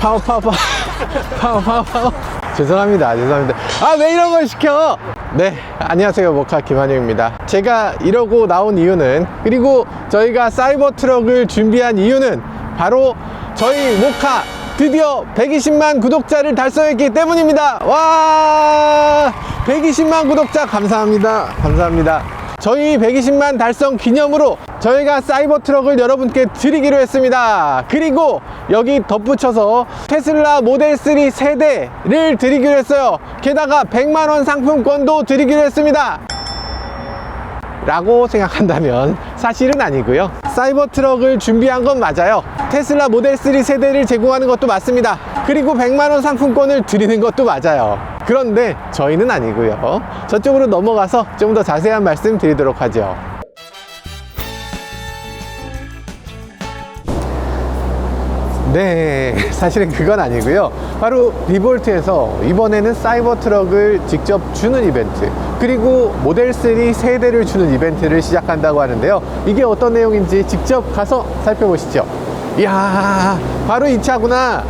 파워 파워 파워. 파워 파워 파워. 죄송합니다. 죄송합니다. 아 왜 이런 걸 시켜? 네 안녕하세요. 모카 김한영입니다. 제가 이러고 나온 이유는 그리고 저희가 사이버 트럭을 준비한 이유는 바로 저희 모카 드디어 120만 구독자를 달성했기 때문입니다. 와! 120만 구독자 감사합니다. 감사합니다. 저희 120만 달성 기념으로 저희가 사이버 트럭을 여러분께 드리기로 했습니다. 그리고 여기 덧붙여서 테슬라 모델 3 세대를 드리기로 했어요. 게다가 100만원 상품권도 드리기로 했습니다. 라고 생각한다면 사실은 아니고요. 사이버 트럭을 준비한 건 맞아요. 테슬라 모델 3 세대를 제공하는 것도 맞습니다. 그리고 100만 원 상품권을 드리는 것도 맞아요. 그런데 저희는 아니고요. 저쪽으로 넘어가서 좀 더 자세한 말씀 드리도록 하죠. 네, 사실은 그건 아니고요. 바로 리볼트에서 이번에는 사이버 트럭을 직접 주는 이벤트, 그리고 모델 3 세대를 주는 이벤트를 시작한다고 하는데요. 이게 어떤 내용인지 직접 가서 살펴보시죠. 이야, 바로 이 차구나.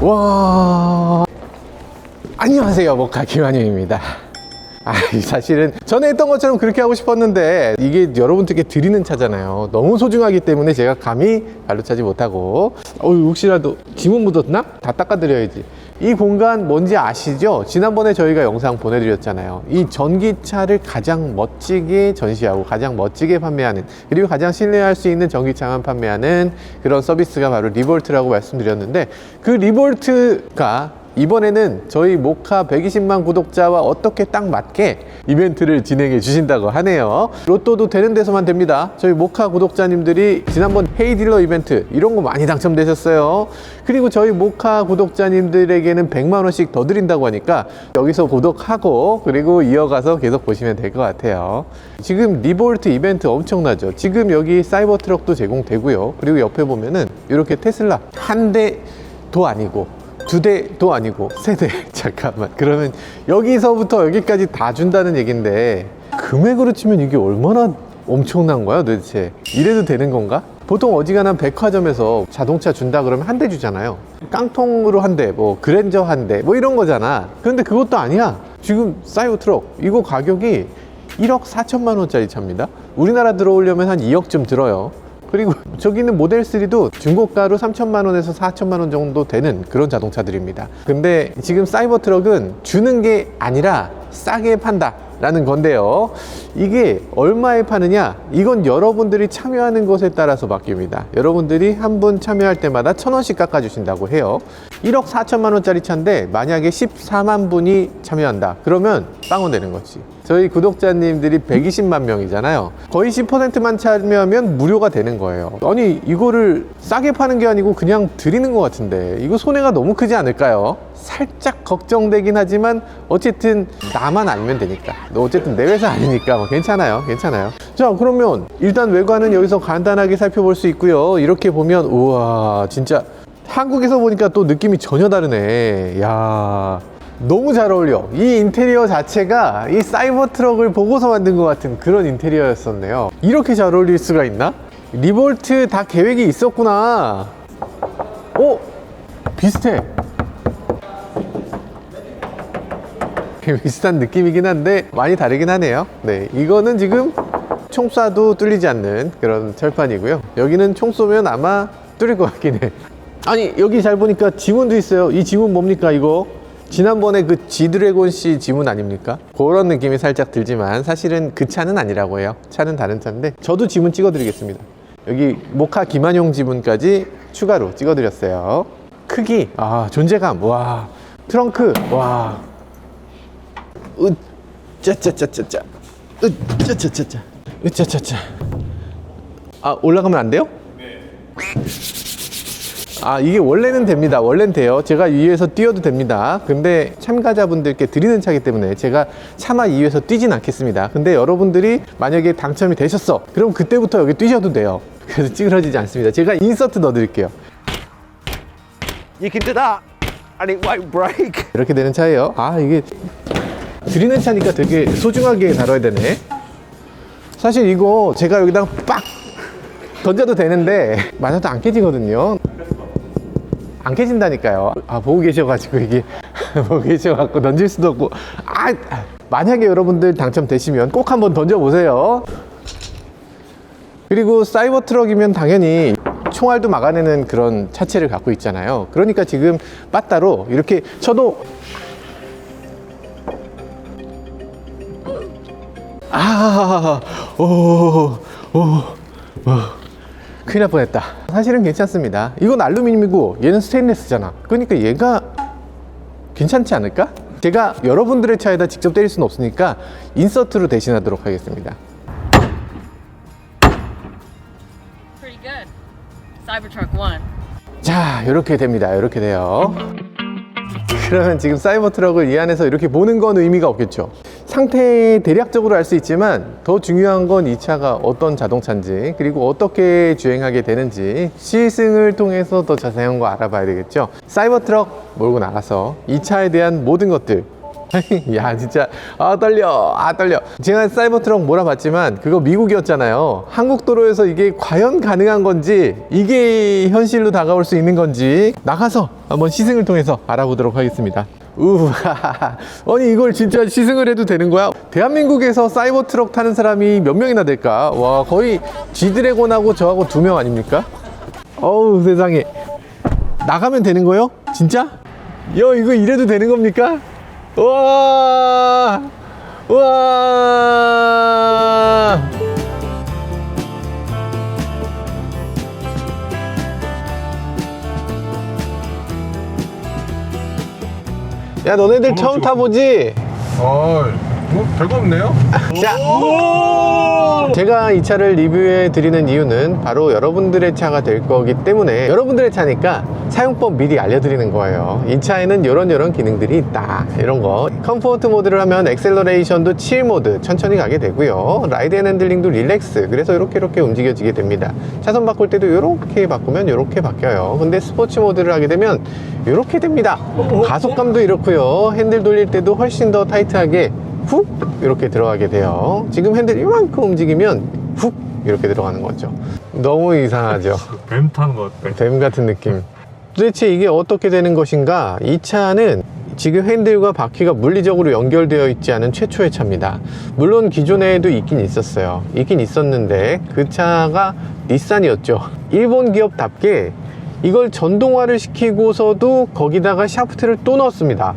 와. 안녕하세요. 모카 김한영입니다. 아, 사실은 전에 했던 것처럼 그렇게 하고 싶었는데 이게 여러분들께 드리는 차잖아요. 너무 소중하기 때문에 제가 감히 발로 차지 못하고 어, 혹시라도 지문 묻었나? 다 닦아드려야지. 이 공간 뭔지 아시죠? 지난번에 저희가 영상 보내드렸잖아요. 이 전기차를 가장 멋지게 전시하고 가장 멋지게 판매하는 그리고 가장 신뢰할 수 있는 전기차만 판매하는 그런 서비스가 바로 리볼트라고 말씀드렸는데 그 리볼트가 이번에는 저희 모카 120만 구독자와 어떻게 딱 맞게 이벤트를 진행해 주신다고 하네요. 로또도 되는 데서만 됩니다. 저희 모카 구독자님들이 지난번 헤이딜러 이벤트 이런 거 많이 당첨되셨어요. 그리고 저희 모카 구독자님들에게는 100만 원씩 더 드린다고 하니까 여기서 구독하고 그리고 이어가서 계속 보시면 될 것 같아요. 지금 리볼트 이벤트 엄청나죠. 지금 여기 사이버 트럭도 제공되고요. 그리고 옆에 보면은 이렇게 테슬라 한 대도 아니고 두 대도 아니고 세 대. 잠깐만. 그러면 여기서부터 여기까지 다 준다는 얘긴데 금액으로 치면 이게 얼마나 엄청난 거야 도대체? 이래도 되는 건가? 보통 어지간한 백화점에서 자동차 준다 그러면 한 대 주잖아요. 깡통으로 한 대, 뭐 그랜저 한 대, 뭐 이런 거잖아. 그런데 그것도 아니야. 지금 사이버 트럭 이거 가격이 1억 4천만 원짜리 차입니다. 우리나라 들어오려면 한 2억쯤 들어요. 그리고 저기는 모델 3도 중고가로 3천만 원에서 4천만 원 정도 되는 그런 자동차들입니다. 근데 지금 사이버 트럭은 주는 게 아니라 싸게 판다. 라는 건데요. 이게 얼마에 파느냐? 이건 여러분들이 참여하는 것에 따라서 바뀝니다. 여러분들이 한 분 참여할 때마다 천 원씩 깎아주신다고 해요. 1억 4천만 원짜리 차인데 만약에 14만 분이 참여한다. 그러면 빵원 되는 거지. 저희 구독자님들이 120만 명이잖아요. 거의 10%만 참여하면 무료가 되는 거예요. 아니 이거를 싸게 파는 게 아니고 그냥 드리는 것 같은데 이거 손해가 너무 크지 않을까요? 살짝 걱정되긴 하지만 어쨌든 나만 알면 되니까 어쨌든 내 회사 아니니까 뭐 괜찮아요 괜찮아요 자 그러면 일단 외관은 여기서 간단하게 살펴볼 수 있고요 이렇게 보면 우와 진짜 한국에서 보니까 또 느낌이 전혀 다르네 야 너무 잘 어울려. 이 인테리어 자체가 이 사이버 트럭을 보고서 만든 것 같은 그런 인테리어였었네요. 이렇게 잘 어울릴 수가 있나? 리볼트 다 계획이 있었구나. 오 비슷해. 비슷한 느낌이긴 한데 많이 다르긴 하네요. 네 이거는 지금 총 쏴도 뚫리지 않는 그런 철판이고요. 여기는 총 쏘면 아마 뚫릴 것 같긴 해. 아니 여기 잘 보니까 지문도 있어요. 이 지문 뭡니까 이거 지난번에 그 지드래곤 씨 지문 아닙니까? 그런 느낌이 살짝 들지만 사실은 그 차는 아니라고 해요. 차는 다른 차인데 저도 지문 찍어 드리겠습니다. 여기 모카 김한용 지문까지 추가로 찍어 드렸어요. 크기 아 존재감 와. 트렁크 와. 으짜짜짜짜짜. 으짜짜짜짜. 으짜짜짜. 아 올라가면 안 돼요? 아 이게 원래는 됩니다. 원래는 돼요. 제가 위에서 뛰어도 됩니다. 근데 참가자분들께 드리는 차기 때문에 제가 차마 이 위에서 뛰진 않겠습니다. 근데 여러분들이 만약에 당첨이 되셨어. 그럼 그때부터 여기 뛰셔도 돼요. 그래서 찌그러지지 않습니다. 제가 인서트 넣어 드릴게요. You can do that. And it won't break. 이렇게 되는 차예요. 아 이게 드리는 차니까 되게 소중하게 다뤄야 되네. 사실 이거 제가 여기다 빡 던져도 되는데 맞아도 안 깨지거든요 안 깨진다니까요. 아, 보고 계셔가지고 이게 보고 계셔갖고 던질 수도 없고. 아, 만약에 여러분들 당첨되시면 꼭 한번 던져보세요. 그리고 사이버 트럭이면 당연히 총알도 막아내는 그런 차체를 갖고 있잖아요. 그러니까 지금 빠따로 이렇게 쳐도 아, 오, 오, 오. 큰일 날 뻔했다. 사실은 괜찮습니다. 이건 알루미늄이고 얘는 스테인레스잖아. 그러니까 얘가 괜찮지 않을까? 제가 여러분들의 차에다 직접 때릴 수는 없으니까 인서트로 대신하도록 하겠습니다. 자, 이렇게 됩니다. 이렇게 돼요. 그러면 지금 사이버 트럭을 이 안에서 이렇게 보는 건 의미가 없겠죠. 상태 대략적으로 알 수 있지만 더 중요한 건 이 차가 어떤 자동차인지 그리고 어떻게 주행하게 되는지 시승을 통해서 더 자세한 거 알아봐야 되겠죠. 사이버 트럭 몰고 나가서 이 차에 대한 모든 것들. 야 진짜. 아 떨려. 아 떨려. 제가 사이버 트럭 몰아봤지만 그거 미국이었잖아요. 한국 도로에서 이게 과연 가능한 건지 이게 현실로 다가올 수 있는 건지 나가서 한번 시승을 통해서 알아보도록 하겠습니다 우하 아니 이걸 진짜 시승을 해도 되는 거야 대한민국에서 사이버 트럭 타는 사람이 몇 명이나 될까 와 거의 G드래곤하고 저하고 두 명 아닙니까 어우 세상에 나가면 되는 거요? 진짜? 야 이거 이래도 되는 겁니까? 와! 와! 야 너네들 처음 타보지? 아, 뭐 별거 없네요. 자, 제가 이 차를 리뷰해 드리는 이유는 바로 여러분들의 차가 될 거기 때문에 여러분들의 차니까 사용법 미리 알려드리는 거예요. 이 차에는 이런 이런 기능들이 있다. 이런 거. 컴포트 모드를 하면 엑셀러레이션도 7 모드 천천히 가게 되고요. 라이드 앤 핸들링도 릴렉스. 그래서 이렇게 이렇게 움직여지게 됩니다. 차선 바꿀 때도 이렇게 바꾸면 이렇게 바뀌어요. 근데 스포츠 모드를 하게 되면 이렇게 됩니다. 가속감도 이렇고요. 핸들 돌릴 때도 훨씬 더 타이트하게 훅 이렇게 들어가게 돼요. 지금 핸들 이만큼 움직이면 훅 이렇게 들어가는 거죠. 너무 이상하죠. 뱀 타는 것 같아. 뱀 같은 느낌. 도대체 이게 어떻게 되는 것인가? 이 차는 지금 핸들과 바퀴가 물리적으로 연결되어 있지 않은 최초의 차입니다. 물론 기존에도 있긴 있었어요. 있긴 있었는데 그 차가 닛산이었죠. 일본 기업답게 이걸 전동화를 시키고서도 거기다가 샤프트를 또 넣었습니다.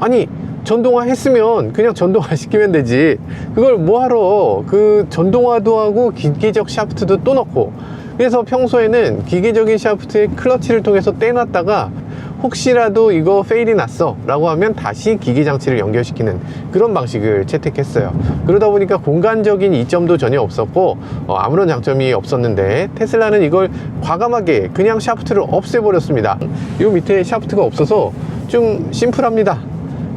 아니 전동화 했으면 그냥 전동화 시키면 되지. 그걸 뭐하러 그 전동화도 하고 기계적 샤프트도 또 넣고. 그래서 평소에는 기계적인 샤프트에 클러치를 통해서 떼놨다가 혹시라도 이거 페일이 났어 라고 하면 다시 기계 장치를 연결시키는 그런 방식을 채택했어요. 그러다 보니까 공간적인 이점도 전혀 없었고 어, 아무런 장점이 없었는데 테슬라는 이걸 과감하게 그냥 샤프트를 없애버렸습니다. 이 밑에 샤프트가 없어서 좀 심플합니다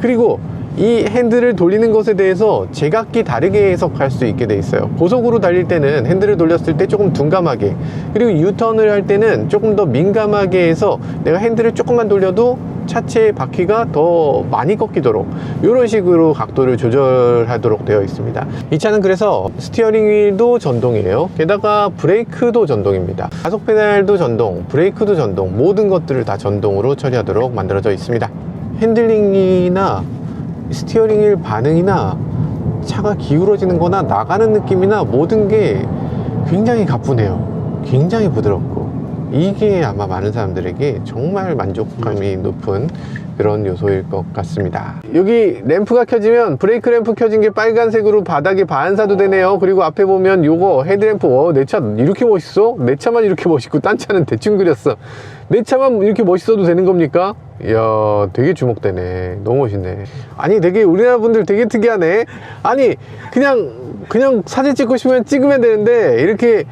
그리고 이 핸들을 돌리는 것에 대해서 제각기 다르게 해석할 수 있게 돼 있어요. 고속으로 달릴 때는 핸들을 돌렸을 때 조금 둔감하게 그리고 유턴을 할 때는 조금 더 민감하게 해서 내가 핸들을 조금만 돌려도 차체의 바퀴가 더 많이 꺾이도록 이런 식으로 각도를 조절하도록 되어 있습니다. 이 차는 그래서 스티어링 휠도 전동이에요. 게다가 브레이크도 전동입니다. 가속 페달도 전동 브레이크도 전동 모든 것들을 다 전동으로 처리하도록 만들어져 있습니다 핸들링이나 스티어링 휠 반응이나 차가 기울어지는 거나 나가는 느낌이나 모든 게 굉장히 가뿐해요. 굉장히 부드럽고. 이게 아마 많은 사람들에게 정말 만족감이 높은 그런 요소일 것 같습니다. 여기 램프가 켜지면 브레이크 램프 켜진 게 빨간색으로 바닥에 반사도 되네요. 그리고 앞에 보면 요거 헤드램프. 어, 내차 이렇게 멋있어? 내 차만 이렇게 멋있고 딴 차는 대충 그렸어. 내 차만 이렇게 멋있어도 되는 겁니까? 이야 되게 주목되네. 너무 멋있네. 아니 되게 우리나라 분들 되게 특이하네. 아니 그냥 그냥 사진 찍고 싶으면 찍으면 되는데 이렇게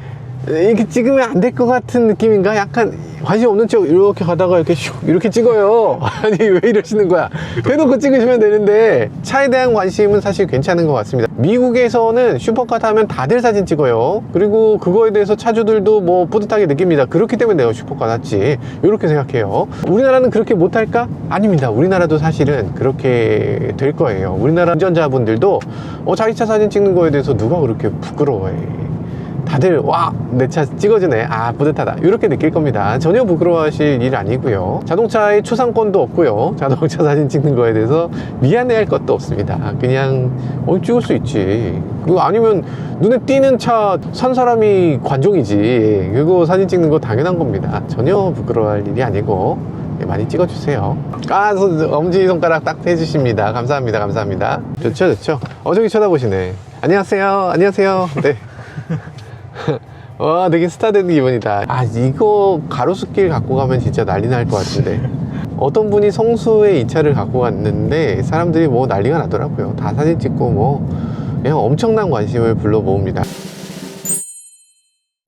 이렇게 찍으면 안 될 것 같은 느낌인가? 약간 관심 없는 척 이렇게 가다가 이렇게 슉 이렇게 찍어요. 아니 왜 이러시는 거야? 대놓고 찍으시면 되는데 차에 대한 관심은 사실 괜찮은 것 같습니다. 미국에서는 슈퍼카 타면 다들 사진 찍어요. 그리고 그거에 대해서 차주들도 뭐 뿌듯하게 느낍니다. 그렇기 때문에 내가 슈퍼카 탔지. 이렇게 생각해요. 우리나라는 그렇게 못할까? 아닙니다. 우리나라도 사실은 그렇게 될 거예요. 우리나라 운전자분들도 어, 자기 차 사진 찍는 거에 대해서 누가 그렇게 부끄러워해. 다들 와 내 차 찍어주네 아 뿌듯하다 이렇게 느낄 겁니다 전혀 부끄러워하실 일 아니고요 자동차의 초상권도 없고요 자동차 사진 찍는 거에 대해서 미안해할 것도 없습니다 그냥 어 찍을 수 있지 그거 아니면 눈에 띄는 차 산 사람이 관종이지 그거 사진 찍는 거 당연한 겁니다 전혀 부끄러워할 일이 아니고 예, 많이 찍어주세요. 아, 손- 엄지손가락 딱 해주십니다. 감사합니다. 감사합니다. 좋죠, 좋죠. 어, 저기 쳐다보시네. 안녕하세요. 안녕하세요. 네. 와, 되게 스타 된 기분이다. 아, 이거 가로수길 갖고 가면 진짜 난리 날 것 같은데. 어떤 분이 성수에 이 차를 갖고 갔는데 사람들이 뭐 난리가 나더라고요. 다 사진 찍고 뭐 그냥 엄청난 관심을 불러 모읍니다.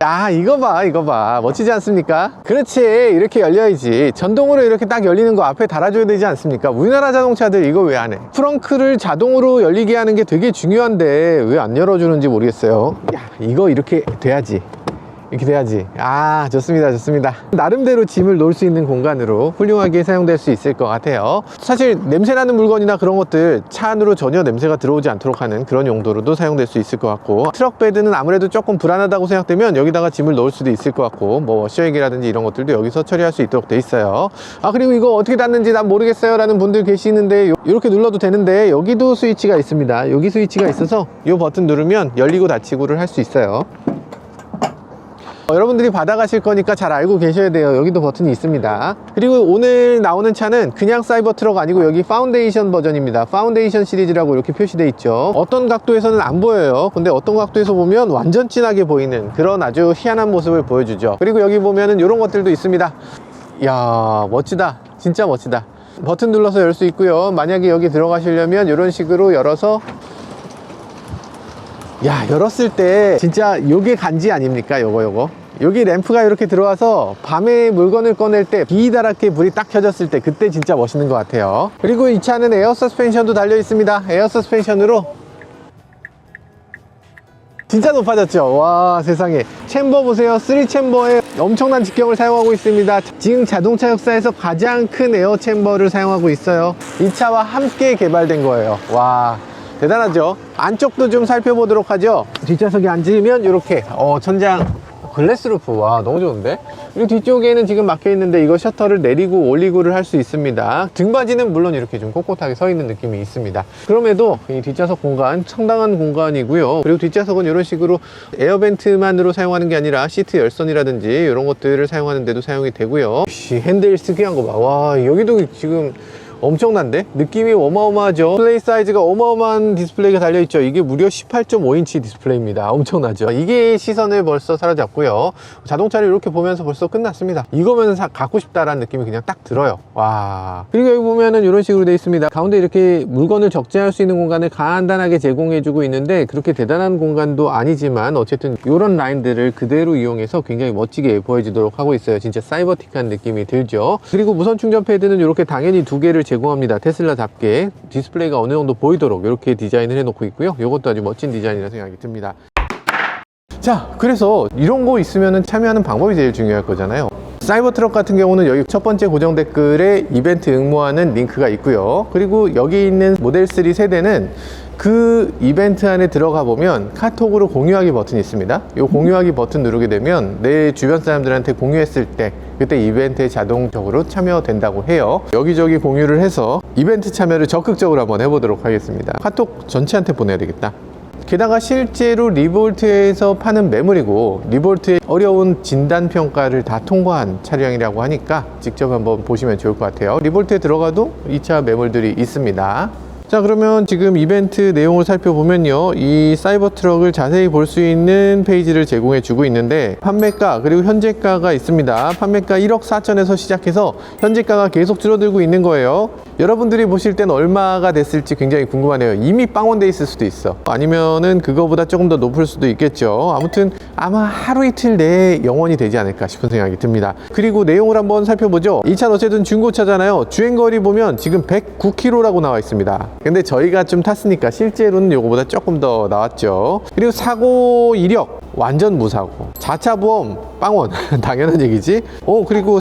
야 이거 봐 이거 봐. 멋지지 않습니까? 그렇지. 이렇게 열려야지. 전동으로 이렇게 딱 열리는 거 앞에 달아줘야 되지 않습니까? 우리나라 자동차들 이거 왜 안 해? 프렁크를 자동으로 열리게 하는 게 되게 중요한데 왜 안 열어주는지 모르겠어요. 야 이거 이렇게 돼야지 이렇게 돼야지? 아 좋습니다 좋습니다. 나름대로 짐을 놓을 수 있는 공간으로 훌륭하게 사용될 수 있을 것 같아요. 사실 냄새나는 물건이나 그런 것들 차 안으로 전혀 냄새가 들어오지 않도록 하는 그런 용도로도 사용될 수 있을 것 같고 트럭 베드는 아무래도 조금 불안하다고 생각되면 여기다가 짐을 넣을 수도 있을 것 같고 뭐 워셔액이라든지 이런 것들도 여기서 처리할 수 있도록 돼 있어요. 아 그리고 이거 어떻게 닫는지 난 모르겠어요 라는 분들 계시는데 이렇게 눌러도 되는데 여기도 스위치가 있습니다. 여기 스위치가 있어서 이 버튼 누르면 열리고 닫히고를 할 수 있어요 어, 여러분들이 받아가실 거니까 잘 알고 계셔야 돼요. 여기도 버튼이 있습니다. 그리고 오늘 나오는 차는 그냥 사이버 트럭 아니고 여기 파운데이션 버전입니다. 파운데이션 시리즈라고 이렇게 표시되어 있죠. 어떤 각도에서는 안 보여요. 근데 어떤 각도에서 보면 완전 진하게 보이는 그런 아주 희한한 모습을 보여주죠. 그리고 여기 보면은 이런 것들도 있습니다. 이야 멋지다. 진짜 멋지다. 버튼 눌러서 열 수 있고요. 만약에 여기 들어가시려면 이런 식으로 열어서 야 열었을 때 진짜 요게 간지 아닙니까 요거 요거? 여기 램프가 이렇게 들어와서 밤에 물건을 꺼낼 때 비다랗게 불이 딱 켜졌을 때 그때 진짜 멋있는 것 같아요. 그리고 이 차는 에어 서스펜션도 달려 있습니다. 에어 서스펜션으로. 진짜 높아졌죠? 와 세상에. 챔버 보세요. 3 챔버에 엄청난 직경을 사용하고 있습니다. 지금 자동차 역사에서 가장 큰 에어 챔버를 사용하고 있어요. 이 차와 함께 개발된 거예요. 와 대단하죠? 안쪽도 좀 살펴보도록 하죠? 뒷좌석에 앉으면 이렇게 어 천장 글래스 루프 와 너무 좋은데? 그리고 뒤쪽에는 지금 막혀 있는데 이거 셔터를 내리고 올리고를 할 수 있습니다. 등받이는 물론 이렇게 좀 꼿꼿하게 서 있는 느낌이 있습니다. 그럼에도 이 뒷좌석 공간 상당한 공간이고요. 그리고 뒷좌석은 이런 식으로 에어벤트만으로 사용하는 게 아니라 시트 열선이라든지 이런 것들을 사용하는 데도 사용이 되고요. 역시 핸들 특이한 거봐와 여기도 지금 엄청난데? 느낌이 어마어마하죠? 디스플레이 사이즈가 어마어마한 디스플레이가 달려있죠. 이게 무려 18.5인치 디스플레이입니다. 엄청나죠? 이게 시선을 벌써 사로잡고요. 자동차를 이렇게 보면서 벌써 끝났습니다. 이거면 사, 갖고 싶다라는 느낌이 그냥 딱 들어요. 와. 그리고 여기 보면은 이런 식으로 되어 있습니다. 가운데 이렇게 물건을 적재할 수 있는 공간을 간단하게 제공해주고 있는데 그렇게 대단한 공간도 아니지만 어쨌든 이런 라인들을 그대로 이용해서 굉장히 멋지게 보여지도록 하고 있어요. 진짜 사이버틱한 느낌이 들죠. 그리고 무선 충전 패드는 이렇게 당연히 두 개를 제공합니다. 테슬라답게 디스플레이가 어느 정도 보이도록 이렇게 디자인을 해놓고 있고요. 이것도 아주 멋진 디자인이라 생각이 듭니다. 자, 그래서 이런 거 있으면 참여하는 방법이 제일 중요할 거잖아요. 사이버 트럭 같은 경우는 여기 첫 번째 고정 댓글에 이벤트 응모하는 링크가 있고요. 그리고 여기 있는 모델 3 세대는 그 이벤트 안에 들어가 보면 카톡으로 공유하기 버튼이 있습니다. 이 공유하기 버튼 누르게 되면 내 주변 사람들한테 공유했을 때 그때 이벤트에 자동적으로 참여된다고 해요. 여기저기 공유를 해서 이벤트 참여를 적극적으로 한번 해보도록 하겠습니다. 카톡 전체한테 보내야 되겠다. 게다가 실제로 리볼트에서 파는 매물이고 리볼트의 어려운 진단 평가를 다 통과한 차량이라고 하니까 직접 한번 보시면 좋을 것 같아요. 리볼트에 들어가도 2차 매물들이 있습니다. 자 그러면 지금 이벤트 내용을 살펴보면요. 이 사이버 트럭을 자세히 볼 수 있는 페이지를 제공해 주고 있는데 판매가 그리고 현재가가 있습니다. 판매가 1억 4천에서 시작해서 현재가가 계속 줄어들고 있는 거예요. 여러분들이 보실 땐 얼마가 됐을지 굉장히 궁금하네요. 이미 빵원돼 있을 수도 있어. 아니면은 그거보다 조금 더 높을 수도 있겠죠. 아무튼 아마 하루 이틀 내에 영원이 되지 않을까 싶은 생각이 듭니다. 그리고 내용을 한번 살펴보죠. 이 차는 어쨌든 중고차잖아요. 주행거리 보면 지금 109km라고 나와 있습니다 근데 저희가 좀 탔으니까 실제로는 요거보다 조금 더 나왔죠. 그리고 사고 이력 완전 무사고. 자차 보험 빵원. 당연한 얘기지. 오 그리고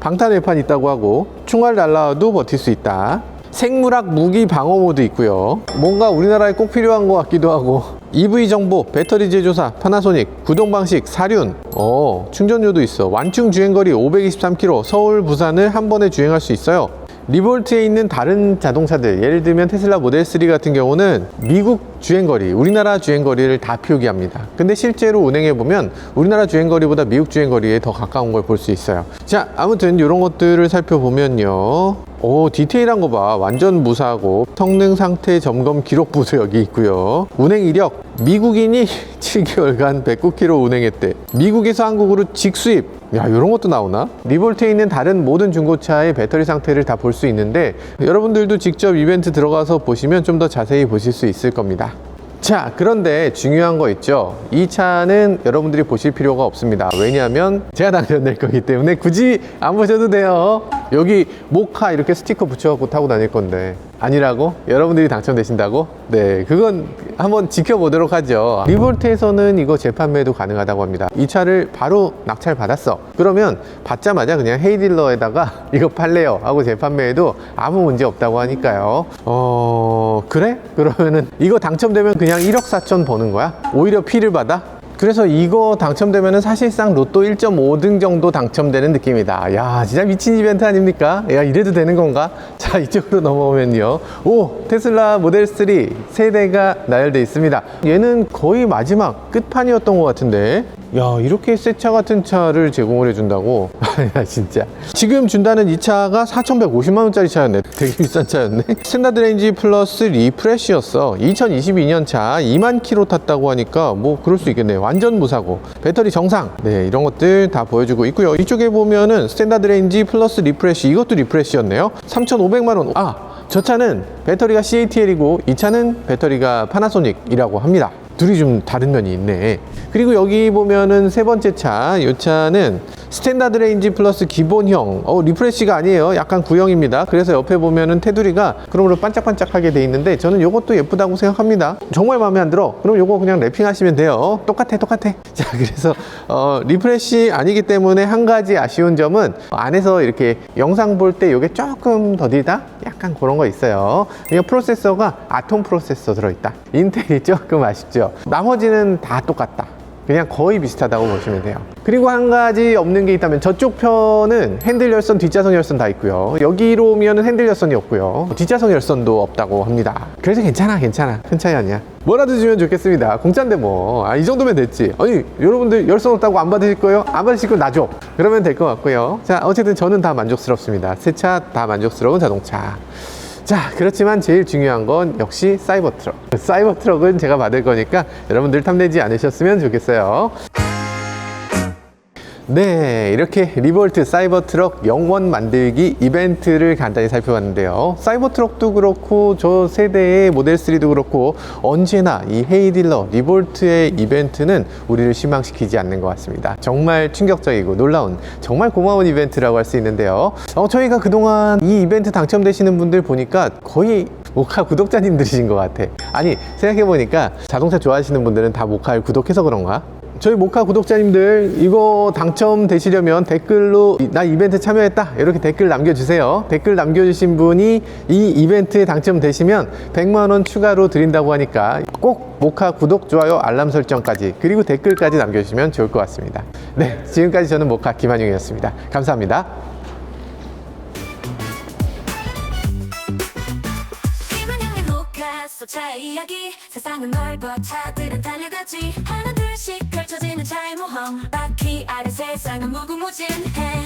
방탄 외판 있다고 하고 충활 날라와도 버틸 수 있다. 생물학 무기 방어 모드 있고요. 뭔가 우리나라에 꼭 필요한 것 같기도 하고. EV 정보, 배터리 제조사, 파나소닉, 구동 방식, 사륜, 어 충전료도 있어. 완충 주행거리 523km, 서울, 부산을 한 번에 주행할 수 있어요. 리볼트에 있는 다른 자동차들, 예를 들면 테슬라 모델 3 같은 경우는 미국 주행거리, 우리나라 주행거리를 다 표기합니다. 근데 실제로 운행해 보면 우리나라 주행거리보다 미국 주행거리에 더 가까운 걸 볼 수 있어요. 자, 아무튼 이런 것들을 살펴보면요. 오, 디테일한 거 봐. 완전 무사고 성능 상태 점검 기록 부도 여기 있고요. 운행 이력. 미국인이 7개월간 109km 운행했대. 미국에서 한국으로 직수입. 야, 이런 것도 나오나? 리볼트에 있는 다른 모든 중고차의 배터리 상태를 다 볼 수 있는데 여러분들도 직접 이벤트 들어가서 보시면 좀 더 자세히 보실 수 있을 겁니다. 자, 그런데 중요한 거 있죠. 이 차는 여러분들이 보실 필요가 없습니다. 왜냐하면 제가 당첨될 거기 때문에 굳이 안 보셔도 돼요. 여기 모카 이렇게 스티커 붙여갖고 타고 다닐 건데. 아니라고? 여러분들이 당첨되신다고? 네, 그건 한번 지켜보도록 하죠. 리볼트에서는 이거 재판매도 가능하다고 합니다. 이 차를 바로 낙찰 받았어. 그러면 받자마자 그냥 헤이딜러에다가 이거 팔래요 하고 재판매해도 아무 문제 없다고 하니까요. 어, 그래? 그러면은 이거 당첨되면 그냥 1억 4천 버는 거야? 오히려 피를 받아? 그래서 이거 당첨되면은 사실상 로또 1.5등 정도 당첨되는 느낌이다. 야, 진짜 미친 이벤트 아닙니까? 야, 이래도 되는 건가? 자, 이쪽으로 넘어오면요. 오, 테슬라 모델 3 세대가 나열돼 있습니다. 얘는 거의 마지막 끝판이었던 것 같은데. 야, 이렇게 새 차 같은 차를 제공을 해준다고? 야, 진짜. 지금 준다는 이 차가 4,150만 원짜리 차였네. 되게 비싼 차였네. 스탠다드 레인지 플러스 리프레쉬였어. 2022년 차 2만 킬로 탔다고 하니까 뭐 그럴 수 있겠네요. 완전 무사고. 배터리 정상. 네, 이런 것들 다 보여주고 있고요. 이쪽에 보면은 스탠다드 레인지 플러스 리프레쉬. 이것도 리프레쉬였네요. 3,500만원. 아, 저 차는 배터리가 CATL이고 이 차는 배터리가 파나소닉이라고 합니다. 둘이 좀 다른 면이 있네. 그리고 여기 보면은 세 번째 차, 이 차는 스탠다드 레인지 플러스 기본형. 어, 리프레쉬가 아니에요. 약간 구형입니다. 그래서 옆에 보면은 테두리가 그러므로 반짝반짝하게 돼 있는데 저는 이것도 예쁘다고 생각합니다. 정말 마음에 안 들어. 그럼 이거 그냥 랩핑하시면 돼요. 똑같아, 똑같아. 자, 그래서 어, 리프레쉬 아니기 때문에 한 가지 아쉬운 점은 안에서 이렇게 영상 볼 때 이게 조금 더디다? 약간 그런 거 있어요. 이거 프로세서가 아톰 프로세서 들어있다. 인텔이 조금 아쉽죠. 나머지는 다 똑같다. 그냥 거의 비슷하다고 보시면 돼요. 그리고 한 가지 없는 게 있다면 저쪽 편은 핸들 열선, 뒷좌석 열선 다 있고요. 여기로 오면은 핸들 열선이 없고요. 뒷좌석 열선도 없다고 합니다. 그래서 괜찮아, 괜찮아. 큰 차이 아니야. 뭐라도 주면 좋겠습니다. 공짜인데 뭐. 아, 이 정도면 됐지. 아니, 여러분들 열선 없다고 안 받으실 거예요? 안 받으실 거 놔줘. 그러면 될 것 같고요. 자, 어쨌든 저는 다 만족스럽습니다. 새 차 다 만족스러운 자동차. 자, 그렇지만 제일 중요한 건 역시 사이버 트럭. 사이버 트럭은 제가 받을 거니까 여러분들 탐내지 않으셨으면 좋겠어요. 네, 이렇게 리볼트 사이버 트럭 영원 만들기 이벤트를 간단히 살펴봤는데요. 사이버 트럭도 그렇고 저 세대의 모델 3도 그렇고 언제나 이 헤이딜러 리볼트의 이벤트는 우리를 실망시키지 않는 것 같습니다. 정말 충격적이고 놀라운 정말 고마운 이벤트라고 할 수 있는데요. 어, 저희가 그동안 이 이벤트 당첨되시는 분들 보니까 거의 모카 구독자님들이신 것 같아. 아니 생각해보니까 자동차 좋아하시는 분들은 다 모카를 구독해서 그런가? 저희 모카 구독자님들 이거 당첨되시려면 댓글로 나 이벤트 참여했다. 이렇게 댓글 남겨주세요. 댓글 남겨주신 분이 이 이벤트에 당첨되시면 100만원 추가로 드린다고 하니까 꼭 모카 구독, 좋아요, 알람 설정까지 그리고 댓글까지 남겨주시면 좋을 것 같습니다. 네 지금까지 저는 모카 김한용이었습니다. 감사합니다 차의 이야기. 세상은 넓어 차들은 달려가지. 하나 둘씩 펼쳐지는 차의 모험 바퀴 아래 세상은 무궁무진해